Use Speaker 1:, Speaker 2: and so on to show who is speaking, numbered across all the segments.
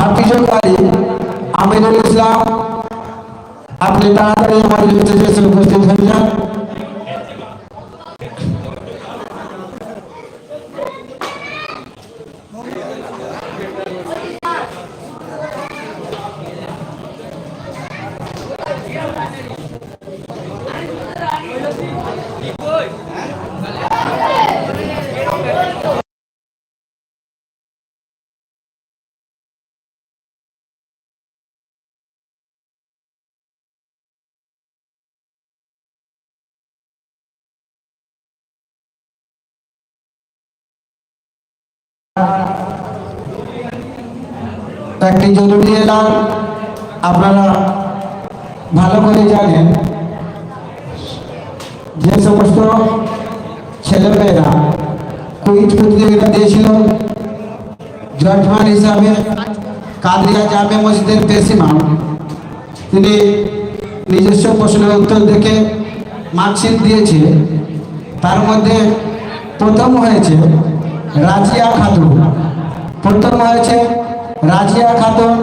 Speaker 1: হাফিজকারী আমিনুল ইসলাম আপনি তাড়াতাড়ি আমাদের স্টেজে এসে উপস্থিত হয়ে যান একটি জরুরি এলাম আপনারা ভালো করে জানেন যে সমস্ত ছেলেমেয়েরা কুইজ প্রতিযোগিতা দিয়েছিল জজমান হিসাবে কাদিয়া জামে মসজিদের পেশিমাম তিনি নিজস্ব প্রশ্নের উত্তর দেখে মার্কশিট দিয়েছে। তার মধ্যে প্রথম হয়েছে রাজিয়া খাতুন। প্রথম হয়েছে রাজিয়া খাতুন,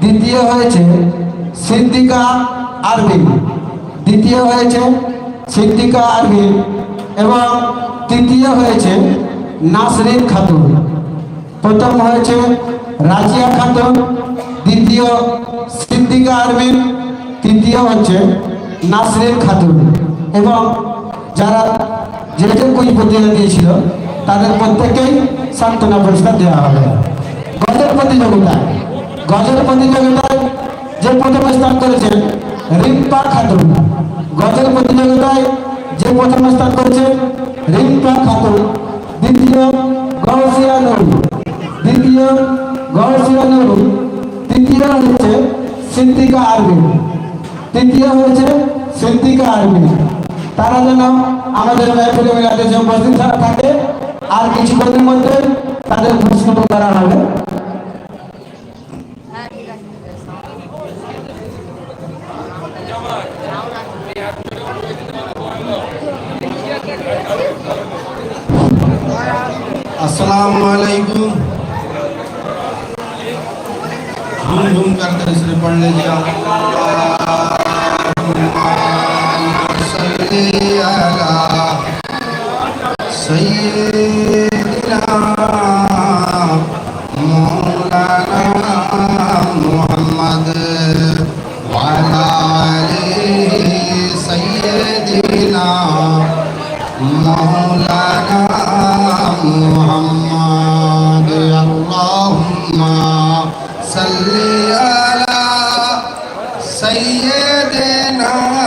Speaker 1: দ্বিতীয় হয়েছে সিদ্দিকা আরবিন। দ্বিতীয় হয়েছে সিদ্দিকা আরবিন এবং তৃতীয় হয়েছে নাসরিন খাতুন। প্রথম হয়েছে রাজিয়া খাতুন, দ্বিতীয় সিদ্দিকা আরবিন, তৃতীয় হচ্ছে নাসরিন খাতুন। এবং যারা যে যে কুই প্রতিযোগিতা দিয়েছিল তাদের প্রত্যেকেই সান্ত্বনা পুরস্কার দেওয়া হবে। গজল প্রতিযোগিতায় গজল প্রতিযোগিতায় যে প্রথম স্থান করেছেন রিম্পা খাতুন। গজল প্রতিযোগিতায় যে প্রথম স্থান করেছেন রিম্পা খাতুন। দ্বিতীয় গৌসিয়া নুরু। দ্বিতীয় গৌসিয়া নুরু। তৃতীয় হচ্ছে সিদ্দিকা আরবিন তৃতীয় হয়েছে সিদ্দিকা আরবিন তারা যেন আমাদের মেহফিলে মিলাতে যে উপস্থিত থাকে আর কিছুক্ষণের মধ্যে তাদের পুরস্কৃত করা হবে
Speaker 2: अस्सलाम वालेकुम झूम झूम कर कर इसने पढ़ लीजिए No.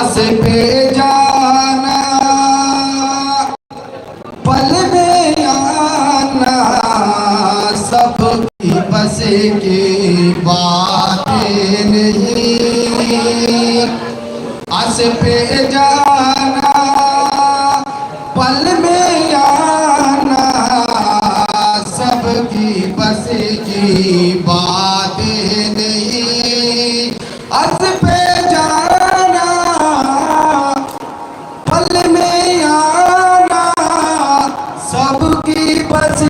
Speaker 2: আসবে যারা diabo que quase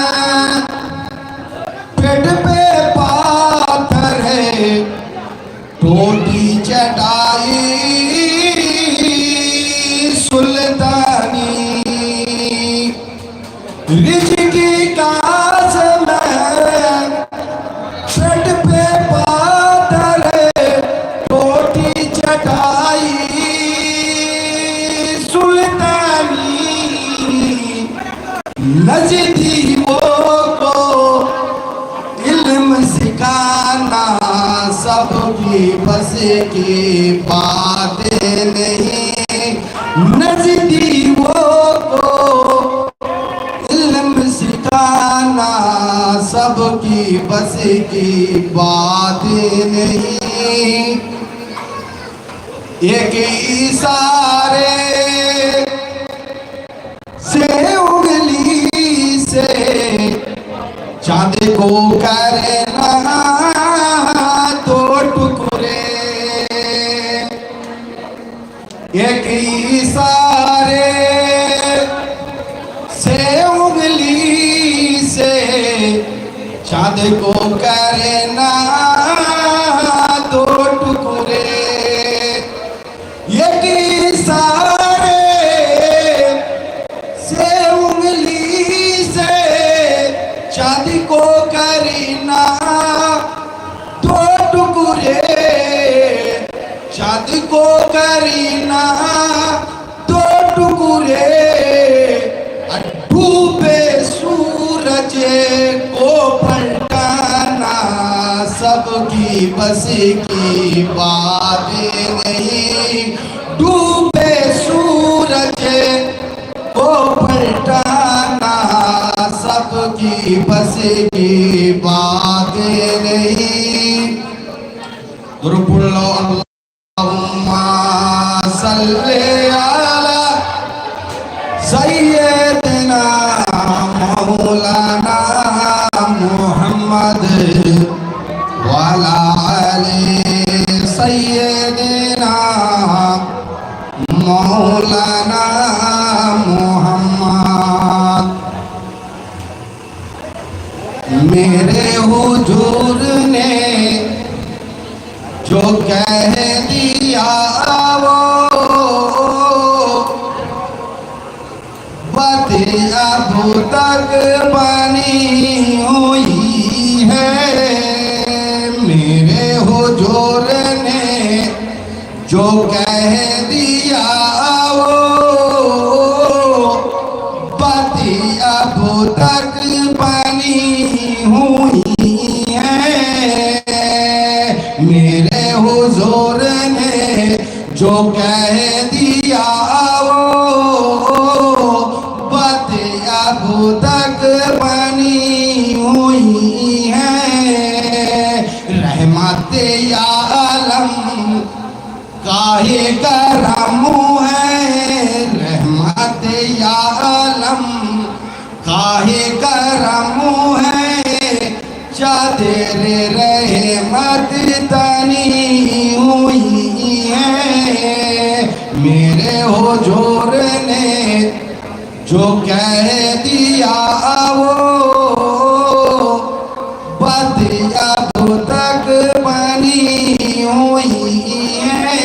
Speaker 2: की बात नहीं। नजदीकों को इल्म सिखाना सबकी बस की बात नहीं। एक इशारे को करना तो टुकड़े एक इशारे से उंगली से चांदी को करना। दो टुकड़े चांदी को करना। दो टुकड़े डूबे सूरज को पलटाना सबकी बस की बात नहीं। डूबे सूरज को पलटाना सबकी बस की बात नहीं। गुरुपुल्लो अल्लाहुम्मा सल्ले सैयदना मौलाना मौलाना मोहम्मद। मेरे हुजूर ने जो कह दिया वो बात अब तक बनी हुई है। मेरे हुजूर ने जो कह दिया जो कह दिया वो बात अब तक बनी हुई है। रहमत आलम, काहे करम है? रहमत आलम, काहे करम है? चादर है हुजूर ने जो
Speaker 3: कह दिया वो बात यादों तक बनी हुई है।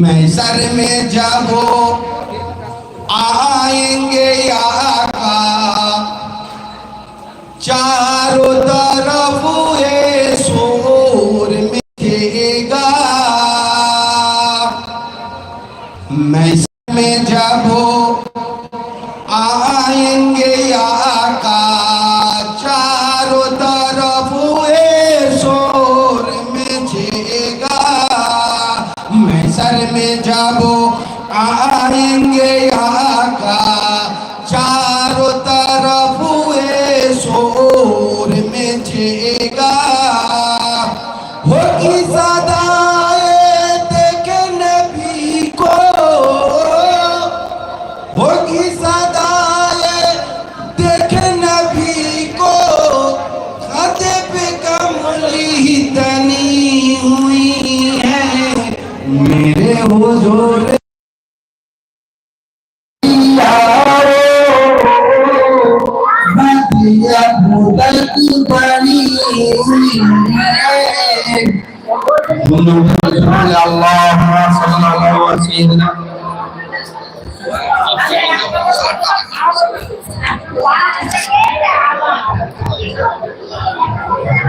Speaker 3: मैं सर में जाबो आएँगे आका, चारों तरफ़ ये ভোর মেঝে
Speaker 2: اللهم صل على سيدنا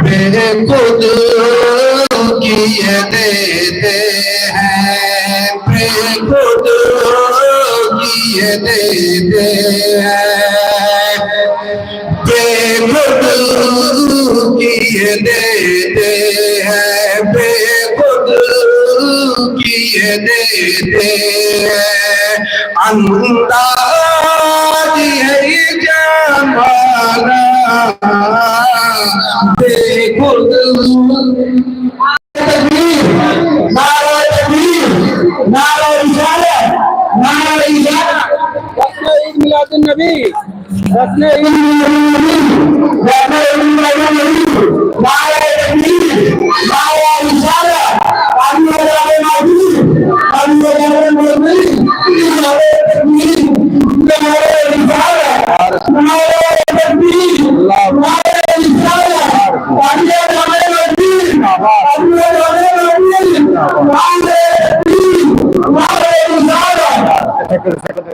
Speaker 3: मेरे खुद किए देते हैं मेरे खुद किए देते हैं बेखुद किए देते हैं बेखुद দিয়ে দে দে। আন্দাজ হই জামানা। দেখো তকবীর নারা তকবীর নারা ইশারা নারা ইশারা রসনে ঈদ মিলাদুন নবী। রসনে second.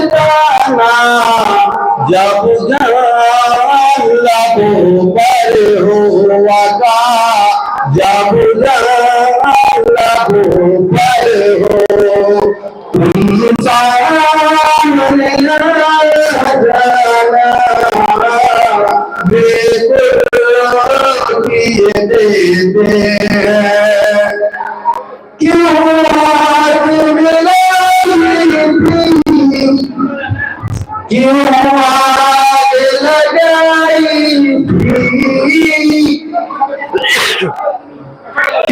Speaker 3: ঠিকানা যাব জানলাব পারে হোয়াকা যাব জানলাব পারে হো Yeah.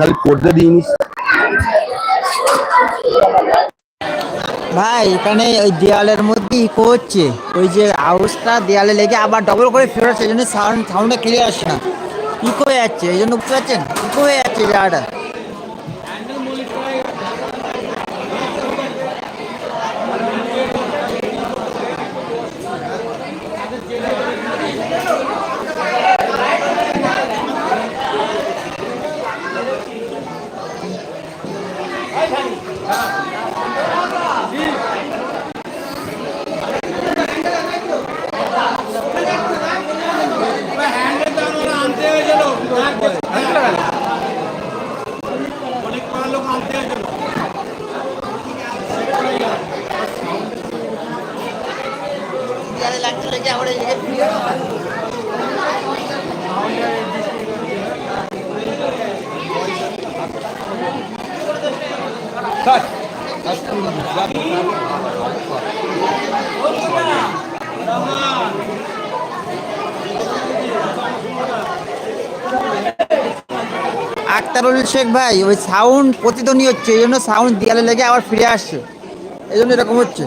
Speaker 2: খালি পড়তে
Speaker 4: ভাই, এখানে ওই দেয়ালের মধ্যে ইকো হচ্ছে। ওই যে হাউসটা দেয়ালে লেগে আবার ডবল করে ফেরত সেই জন্য সাউন্ড সাউন্ডটা ক্লিয়ার আসছে না। ইকো হয়ে যাচ্ছে, এই জন্য বুঝতে পারছেন? ইকো হয়ে যাচ্ছে জায়গাটা দেয়ালে লাগছে লেগে আবার এই আক্তারুল শেখ ভাই, ওই সাউন্ড প্রতিধ্বনি হচ্ছে, এই জন্য সাউন্ড দেয়ালে লেগে আবার ফিরে আসছে। এই জন্য এরকম হচ্ছে।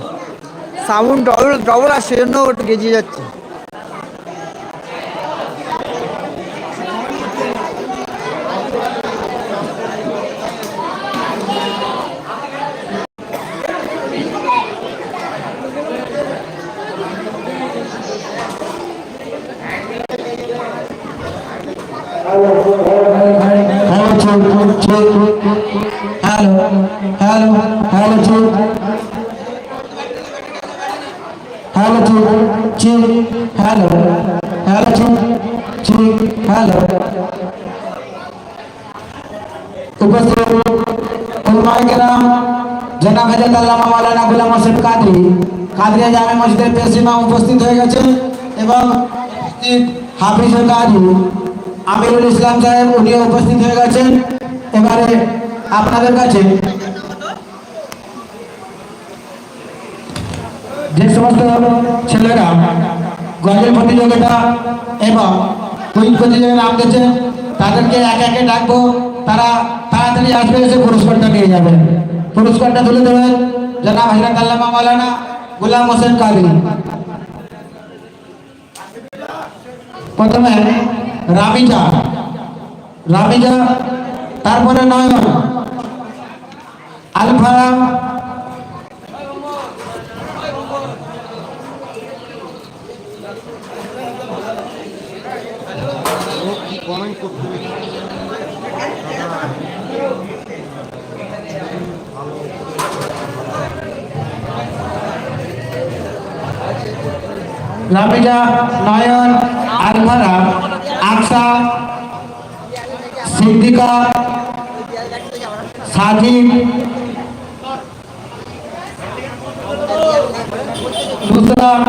Speaker 4: সাউন্ড ডবল ডবল আসছে, এই জন্য গেজিয়ে যাচ্ছে
Speaker 1: hello check check hello hello hello check hello check check hello check hello উপস্থিত উলমায়ে জনাব হযরত আল্লামা মাওলানা গোলাম হোসেন কাদরি। কাদরিয়া জামে মসজিদের প্রেসিডেন্ট উপস্থিত হয়ে গেছে এবং হাফিজ কাজী আমিরুল ইসলাম সাহেব উনিও উপস্থিত হয়ে গেছেন। এবারে আপনাদের কাছে যে সমস্ত ছেলেরা গজল প্রতিযোগিতা এবং কুইজ প্রতিযোগিতা নাম দিয়েছে তাদেরকে এক একে ডাকবো, তারা তাড়াতাড়ি আসবে, এসে পুরস্কারটা নিয়ে যাবেন পুরস্কারটা তুলে দেবেন জনাব হজরত আল্লামা মাওলানা গুলাম হোসেন কাদরি প্রথমে রামিজা রামিজা তারপরে নয়ন। আলফা রামিজা নয়ন আলফারা আকসা সিদ্দিকা সাজিদ নুসরাত